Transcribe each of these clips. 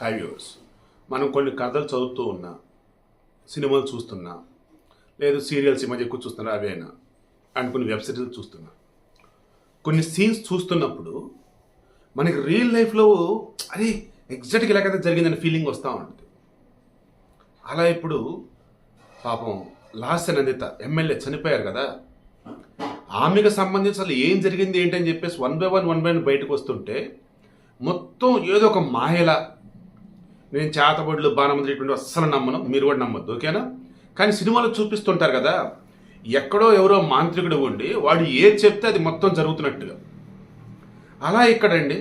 Have yours మనం కొన్ని కథలు చదువుతూ ఉన్నా సినిమాలు చూస్తున్నా లేదు సీరియల్స్ ఈ మధ్య ఎక్కువ చూస్తున్నా అవేనా అండ్ కొన్ని వెబ్ సిరీస్ చూస్తున్నా. కొన్ని సీన్స్ చూస్తున్నప్పుడు మనకి రియల్ లైఫ్లో అరే ఎగ్జాక్ట్గా ఇలాగైతే జరిగిందని ఫీలింగ్ వస్తూ ఉంటుంది. అలా ఇప్పుడు పాపం లాస్ట్ నందిత ఎమ్మెల్యే చనిపోయారు కదా. ఆమెకు సంబంధించి అసలు ఏం జరిగింది ఏంటని చెప్పేసి one by one one by one బయటకు వస్తుంటే మొత్తం ఏదో ఒక మాయలా నేను చేతబడులు బాణమంది ఇటువంటి అస్సలు నమ్మను. మీరు కూడా నమ్మద్దు ఓకేనా? కానీ సినిమాలో చూపిస్తుంటారు కదా ఎక్కడో ఎవరో మాంత్రికుడు ఉండి వాడు ఏది చెప్తే అది మొత్తం జరుగుతున్నట్టుగా. అలా ఇక్కడండి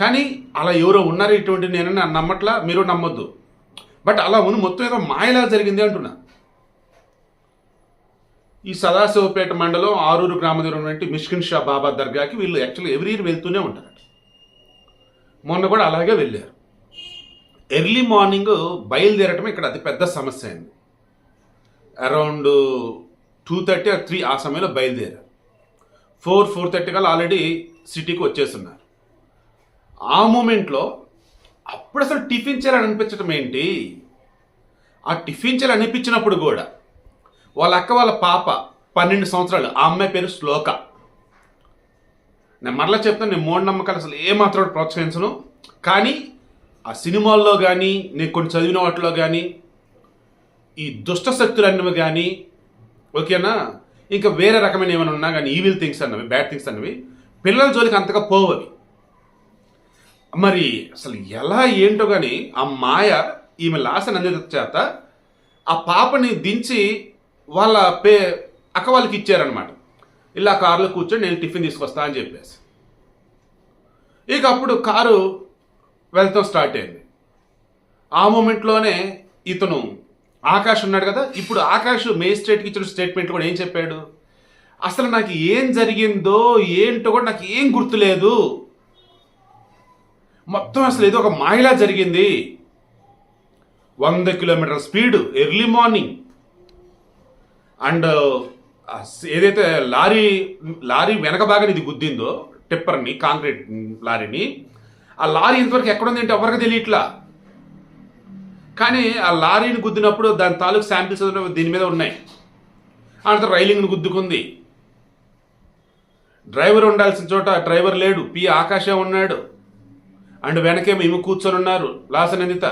కానీ అలా ఎవరో ఉన్నారు ఇటువంటి నేను నమ్మట్లా? మీరు నమ్మొద్దు. బట్ అలా ఉన్న మొత్తం ఏదో మాయలా జరిగింది అంటున్నా. ఈ సదాశివపేట మండలం ఆరూరు గ్రామ దగ్గర ఉన్నటువంటి మిష్కిన్ షా బాబా దర్గాకి వీళ్ళు యాక్చువల్లీ ఎవ్రీ ఇయర్ వెళ్తూనే ఉంటారు మొన్న కూడా అలాగే వెళ్ళారు. ఎర్లీ మార్నింగ్ బయలుదేరటం ఇక్కడ అతిపెద్ద సమస్య అయింది around two thirty or three ఆ సమయంలో బయలుదేరారు. ఫోర్ ఫోర్ థర్టీ కల్లా ఆల్రెడీ సిటీకి వచ్చేస్తున్నారు. ఆ మూమెంట్లో అప్పుడు అసలు టిఫిన్ చేయాలని అనిపించడం ఏంటి? ఆ టిఫిన్ చేయాలని అనిపించినప్పుడు కూడా వాళ్ళ అక్క వాళ్ళ పాప పన్నెండు సంవత్సరాలు ఆ అమ్మాయి పేరు శ్లోక. నేను మరలా చెప్తాను నేను మూఢనమ్మకాలు అసలు ఏమాత్రం ప్రోత్సహించను. కానీ ఆ సినిమాల్లో కానీ నేను కొన్ని చదివిన వాటిలో కానీ ఈ దుష్ట శక్తులన్నవి కానీ ఓకేనా? ఇంకా వేరే రకమైన ఏమైనా ఉన్నా కానీ ఈవిల్ థింగ్స్ అన్నవి బ్యాడ్ థింగ్స్ అన్నవి పిల్లల జోలికి అంతగా పోవవి. మరి అసలు ఎలా ఏంటో కానీ ఆ మాయ ఈమె లాస నందిత చేత ఆ పాపని దించి వాళ్ళ పే అక్క వాళ్ళకి ఇచ్చారనమాట ఇలా కారులో కూర్చొని నేను టిఫిన్ తీసుకొస్తా అని చెప్పేసి. ఇక అప్పుడు కారు వెళ్తూ స్టార్ట్ అయింది. ఆ మూమెంట్లోనే ఇతను ఆకాష్ ఉన్నాడు కదా ఇప్పుడు ఆకాష్ మేజిస్ట్రేట్కి ఇచ్చిన స్టేట్మెంట్ కూడా ఏం చెప్పాడు? అసలు నాకు ఏం జరిగిందో ఏంటో కూడా నాకు ఏం గుర్తులేదు మొత్తం అసలు ఏదో ఒక మాయలా జరిగింది. వంద kilometre speed early morning. And ఏదైతే లారీ లారీ వెనక భాగాన్ని ఇది గుద్దిందో టిప్పర్ని కాంక్రీట్ లారీని ఆ లారీ ఇంతవరకు ఎక్కడుంది అంటే ఎవరికి తెలియట్లా? కానీ ఆ లారీని గుద్దినప్పుడు దాని తాలూకు శాంపిల్స్ దీని మీద ఉన్నాయి. అంత రైలింగ్ని గుద్దుకుంది. డ్రైవర్ ఉండాల్సిన చోట డ్రైవర్ లేడు పి ఆకాశం ఉన్నాడు. అండ్ వెనకేమో ఈమె కూర్చొని ఉన్నారు లాసనందిత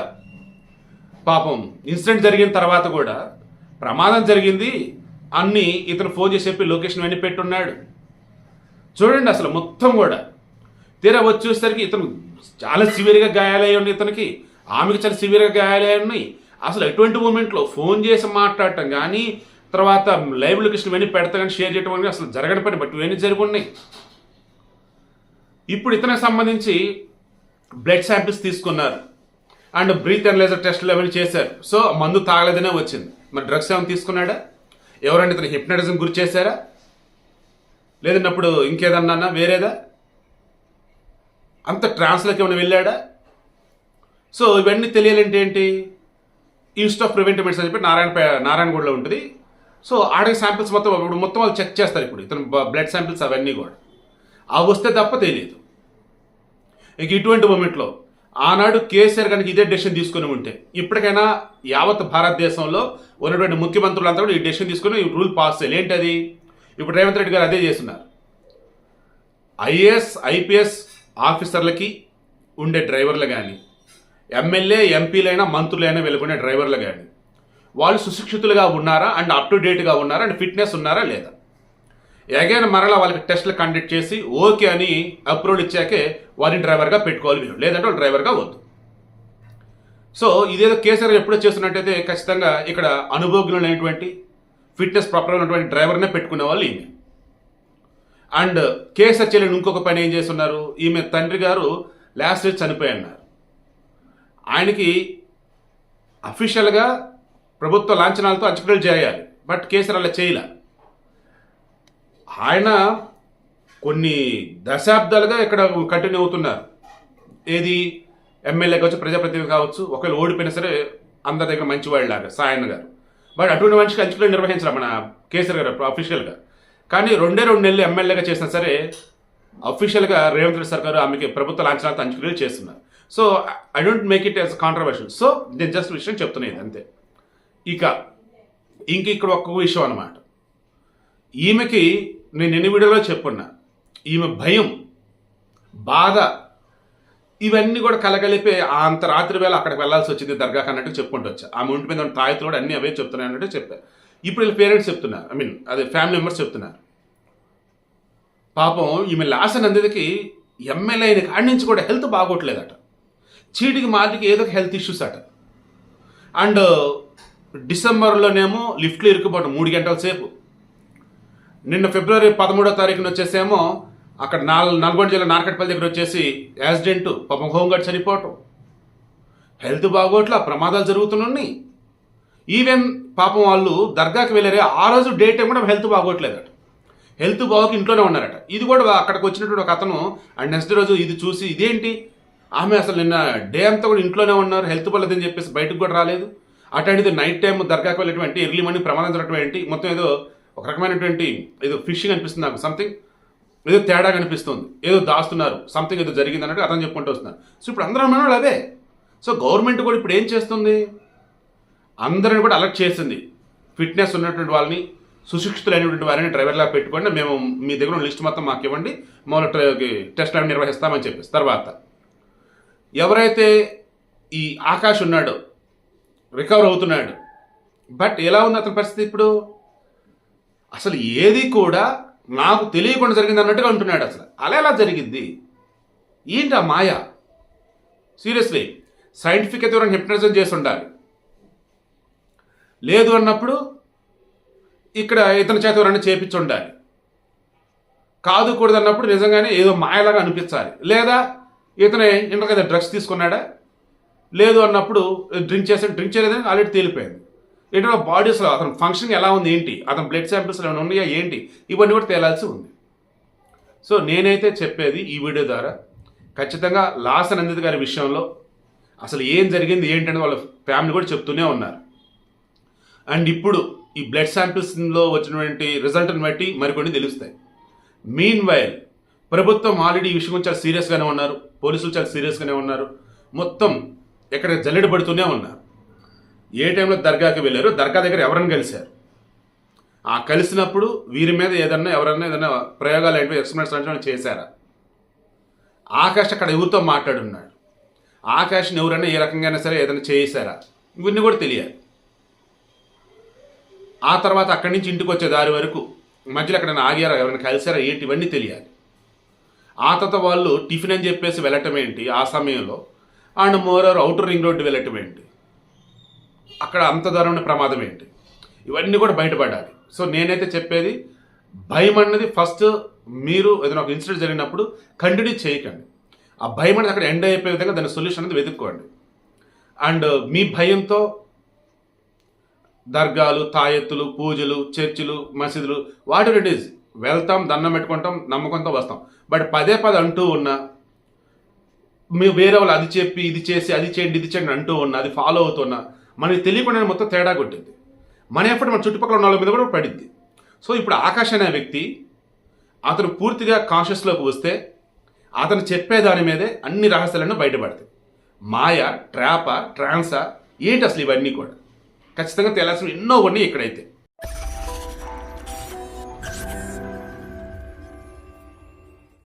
పాపం ఇన్సిడెంట్ జరిగిన తర్వాత కూడా ప్రమాదం జరిగింది. అన్ని ఇతను ఫోన్ చేసి చెప్పి లొకేషన్ వెని పెట్టున్నాడు. చూడండి అసలు మొత్తం కూడా. తీరా వచ్చేసరికి ఇతను చాలా సివియర్గా గాయాలయ్యి ఉన్నాయి ఇతనికి ఆమెకు చాలా సివియర్గా గాయాలయ్యి ఉన్నాయి. అసలు ఎటువంటి మూమెంట్లో ఫోన్ చేసి మాట్లాడటం కానీ తర్వాత లైవ్ లొకేషన్ ఇవన్నీ పెడతా కానీ షేర్ చేయడం కానీ అసలు జరగని పని బట్టి ఇవన్నీ జరిగి ఉన్నాయి ఇప్పుడు ఇతనికి సంబంధించి బ్లడ్ శాంపిల్స్ తీసుకున్నారు. అండ్ బ్రీత్ అనలైజర్ టెస్ట్లు అవన్నీ చేశారు. సో మందు తాగలేదనే వచ్చింది. మరి డ్రగ్స్ ఏమైనా తీసుకున్నాడా? ఎవరైనా ఇతను? హిప్నటిజం గురి చేశారా? లేదన్నప్పుడు ఇంకేదన్నా వేరేదా? అంత ట్రాన్స్లోకి ఏమైనా వెళ్ళాడా? సో ఇవన్నీ తెలియాలంటే ఏంటి? ఇన్స్టిట్యూట్ ఆఫ్ ప్రివెంటివ్ మెడిసిన్ అని చెప్పి నారాయణ నారాయణగూడలో ఉంటుంది. సో ఆడే శాంపిల్స్ మొత్తం ఇప్పుడు మొత్తం వాళ్ళు చెక్ చేస్తారు ఇప్పుడు ఇతను బ్లడ్ శాంపిల్స్ అవన్నీ కూడా. అవి వస్తే తప్ప తెలియదు. ఇక ఇటువంటి మూమెంట్లో ఆనాడు కేసీఆర్ కనుక ఇదే డెసిషన్ తీసుకుని ఉంటే ఇప్పటికైనా యావత్ భారతదేశంలో ఉన్నటువంటి ముఖ్యమంత్రులంతా కూడా ఈ డెసిషన్ తీసుకుని ఈ రూల్ పాస్ చేయాలి. ఏంటది? ఇప్పుడు రేవంత్ రెడ్డి గారు అదే చేస్తున్నారు. ఐఏఎస్ ఐపీఎస్ ఆఫీసర్లకి ఉండే డ్రైవర్లు కానీ ఎమ్మెల్యే ఎంపీలైనా మంత్రులైనా వెళ్ళుకునే డ్రైవర్లు కానీ వాళ్ళు సుశిక్షితులుగా ఉన్నారా అండ్ అప్ టు డేట్గా ఉన్నారా అండ్ ఫిట్నెస్ ఉన్నారా లేదా? ఎగైన్ మరలా వాళ్ళకి టెస్ట్లు కండక్ట్ చేసి ఓకే అని అప్రూవల్ ఇచ్చాకే వారిని డ్రైవర్గా పెట్టుకోవాలి మీరు. లేదంటే వాళ్ళు డ్రైవర్గా వద్దు. సో ఇదేదో కేసీఆర్ ఎప్పుడో చేస్తున్నట్టయితే ఖచ్చితంగా ఇక్కడ అనుభవజ్ఞులైనటువంటి ఫిట్నెస్ ప్రాపర్ ఉన్నటువంటి డ్రైవర్నే పెట్టుకునే వాళ్ళు ఈమె అండ్ కేసర్ చెల్లిని ఇంకొక పని ఏం చేస్తున్నారు? ఈమె తండ్రి గారు లాస్ట్ ఇయర్ చనిపోయి అన్నారు ఆయనకి అఫీషియల్గా ప్రభుత్వ లాంఛనాలతో అంచనాలు చేయాలి. బట్ కేసర్ అలా చేయలే. ఆయన కొన్ని దశాబ్దాలుగా ఇక్కడ కంటిన్యూ అవుతున్నారు. ఏది? ఎమ్మెల్యే కావచ్చు ప్రజాప్రతినిధి కావచ్చు ఒకవేళ ఓడిపోయినా సరే అందరి దగ్గర మంచివాళ్ళలాగా సాయన్న గారు. బట్ అటువంటి మనిషికి అంచులు నిర్వహించాలి మన కేసీఆర్ గారు అఫీషియల్గా కానీ రెండే రెండు నెలలు ఎమ్మెల్యేగా చేసినా సరే అఫీషియల్గా రేవంత్ రెడ్డి సర్కారు ఆమెకి ప్రభుత్వ లాంఛనాలు అంచులు చేస్తున్నారు. So I don't make it as controversial so నేను జస్ట్ విషయం చెప్తున్నాను ఇది అంతే ఇక ఇంక ఇక్కడ ఒక్క విషయం అనమాట ఈమెకి నేను ఎన్ని వీడియోలో చెప్పున్నా ఈమె భయం బాధ ఇవన్నీ కూడా కలగలిపి ఆ అంత రాత్రి వేళ అక్కడికి వెళ్ళాల్సి వచ్చింది దర్గాకి అన్నట్టు చెప్పుకుంటూ వచ్చా. ఆమె ఒంటి మీద ఉన్న కూడా అన్ని అవే చెప్తున్నాయి అన్నట్టు చెప్పారు ఇప్పుడు వీళ్ళ పేరెంట్స్ చెప్తున్నారు. ఐ మీన్ అదే ఫ్యామిలీ మెంబర్స్ చెప్తున్నారు. పాపం ఈమె లాస అందరికి ఎమ్మెల్యే అయిన కాడి నుంచి కూడా హెల్త్ బాగోట్లేదట. చీటికి మాటికి ఏదో ఒక హెల్త్ ఇష్యూస్ అట. అండ్ డిసెంబర్లోనేమో లిఫ్ట్లో ఇరుక్కుపోవడం మూడు గంటల సేపు. నిన్న ఫిబ్రవరి పదమూడో తారీఖున వచ్చేసేమో అక్కడ నాల్ నల్గొండ జిల్లా నార్కట్పల్లి దగ్గర వచ్చేసి యాక్సిడెంట్ పాపం హోంగార్డ్ చనిపోవటం. హెల్త్ బాగోట్ల ప్రమాదాలు జరుగుతున్నాయి. ఈవెన్ పాపం వాళ్ళు దర్గాకి వెళ్ళారే ఆ రోజు డే టైం కూడా హెల్త్ బాగోట్లేదట. హెల్త్ బాగోక ఇంట్లోనే ఉన్నారట. ఇది కూడా అక్కడికి వచ్చినటువంటి ఒక అతను అండ్ నెక్స్ట్ రోజు ఇది చూసి ఇదేంటి? ఆమె అసలు నిన్న డే అంతా కూడా ఇంట్లోనే ఉన్నారు హెల్త్ పర్లేదని చెప్పేసి బయటకు కూడా రాలేదు. అటువంటిది నైట్ టైం దర్గాకి వెళ్ళేటువంటి ఎర్లీ మార్నింగ్ ప్రమాదం జరగటువంటి మొత్తం ఏదో ఒక రకమైనటువంటి ఏదో ఫిషింగ్ అనిపిస్తుంది నాకు సంథింగ్ ఏదో తేడా కనిపిస్తుంది ఏదో దాస్తున్నారు సంథింగ్ ఏదో జరిగింది అన్నట్టు అతను చెప్పుకుంటూ వస్తున్నారు. సో ఇప్పుడు అందరం మనవాళ్ళు అదే. సో గవర్నమెంట్ కూడా ఇప్పుడు ఏం చేస్తుంది? అందరిని కూడా అలర్ట్ చేసింది. ఫిట్నెస్ ఉన్నటువంటి వాళ్ళని సుశిక్షితులైనటువంటి వారిని డ్రైవర్లా పెట్టుకోండి. మేము మీ దగ్గర ఉన్న లిస్ట్ మొత్తం మాకు ఇవ్వండి. మామూలు టెస్ట్ అవి నిర్వహిస్తామని చెప్పేసి. తర్వాత ఎవరైతే ఈ ఆకాష్ ఉన్నాడో రికవర్ అవుతున్నాడు బట్ ఎలా ఉంది అతని పరిస్థితి ఇప్పుడు? అసలు ఏది కూడా నాకు తెలియకుండా జరిగింది అన్నట్టుగా ఉంటున్నాడు అసలు. అలా ఎలా జరిగింది? ఏంటి ఆ మాయ? సీరియస్లీ సైంటిఫిక్ అయితే ఎవరైనా హిప్నటిజం చేసి ఉండాలి. లేదు అన్నప్పుడు ఇక్కడ ఇతని చేత ఎవరైనా చేపించి ఉండాలి కాదు కూడదు అన్నప్పుడు నిజంగానే ఏదో మాయలాగా అనిపించాలి. లేదా ఇతనే ఇంటర్ కదా డ్రగ్స్ తీసుకున్నాడా? లేదు అన్నప్పుడు డ్రింక్ చేసాడు డ్రింక్ చేయలేదని ఆల్రెడీ తేలిపోయింది. ఏంటంటే బాడీస్లో అతని ఫంక్షన్ ఎలా ఉంది ఏంటి? అతని బ్లడ్ శాంపిల్స్ ఏమైనా ఉన్నాయా ఏంటి? ఇవన్నీ కూడా తేలాల్సి ఉంది. సో నేనైతే చెప్పేది ఈ వీడియో ద్వారా ఖచ్చితంగా లాస్ నందిత్ గారి విషయంలో అసలు ఏం జరిగింది ఏంటని వాళ్ళ ఫ్యామిలీ కూడా చెప్తూనే ఉన్నారు. అండ్ ఇప్పుడు ఈ బ్లడ్ శాంపిల్స్లో వచ్చినటువంటి రిజల్ట్ని బట్టి మరికొన్ని తెలుస్తాయి. మీన్ వైల్ ప్రభుత్వం ఆల్రెడీ ఈ విషయం చాలా సీరియస్గానే ఉన్నారు. పోలీసులు చాలా సీరియస్గానే ఉన్నారు. మొత్తం ఎక్కడ జల్లెడ పడుతూనే ఉన్నారు. ఏ టైంలో దర్గాకి వెళ్ళారు దర్గా దగ్గర ఎవరైనా కలిశారు. ఆ కలిసినప్పుడు వీరి మీద ఏదన్నా ఎవరన్నా ఏదన్నా ప్రయోగాలు ఏంటో ఎక్స్పెరిమెంట్స్ అంటే చేశారా? ఆకాష్ అక్కడ ఎవరితో మాట్లాడున్నాడు? ఆకాష్ని ఎవరైనా ఏ రకంగా సరే ఏదైనా చేశారా? ఇవన్నీ కూడా తెలియాలి. ఆ తర్వాత అక్కడి నుంచి ఇంటికి వచ్చే దారి వరకు మధ్యలో ఎక్కడైనా ఆగారా ఎవరైనా కలిసారా ఏంటి ఇవన్నీ తెలియాలి. ఆ తర్వాత వాళ్ళు టిఫిన్ అని చెప్పేసి వెళ్ళటం ఏంటి? ఆ సమయంలో అండ్ మోరర్ అవుటర్ రింగ్ రోడ్డు వెళ్ళటం ఏంటి? అక్కడ అంత దూరం ప్రమాదం ఏంటి? ఇవన్నీ కూడా బయటపడాలి. సో నేనైతే చెప్పేది భయం అన్నది ఫస్ట్ మీరు ఏదైనా ఒక ఇన్సిడెంట్ జరిగినప్పుడు కంటిన్యూ చేయకండి. ఆ భయం అనేది అక్కడ ఎండ్ అయిపోయే విధంగా దాని సొల్యూషన్ అనేది వెతుక్కోండి. అండ్ మీ భయంతో దర్గాలు తాయెత్తులు పూజలు చర్చిలు మసీదులు వాటి ఇట్ ఈస్. వెళ్తాం దండం పెట్టుకుంటాం నమ్మకంతో వస్తాం. బట్ పదే పదే అంటూ ఉన్నా మీ వేరే వాళ్ళు అది చెప్పి ఇది చేసి అది చేయండి ఇది చేయండి అంటూ ఉన్నా అది ఫాలో అవుతున్నా మనకి తెలియకుండా మొత్తం తేడా కొట్టింది మన ఎఫర్ట్ మన చుట్టుపక్కల ఉన్న వాళ్ళ మీద కూడా పడింది సో ఇప్పుడు ఆకాష్ అనే వ్యక్తి అతను పూర్తిగా కాన్షియస్లోకి వస్తే అతను చెప్పే దాని మీదే అన్ని రహస్యాలను బయటపడతాయి. మాయ ట్రాపా ట్రాన్సా ఏంటి అసలు ఇవన్నీ కూడా? ఖచ్చితంగా తేలాల్సిన ఎన్నో ఉన్నాయి ఇక్కడైతే.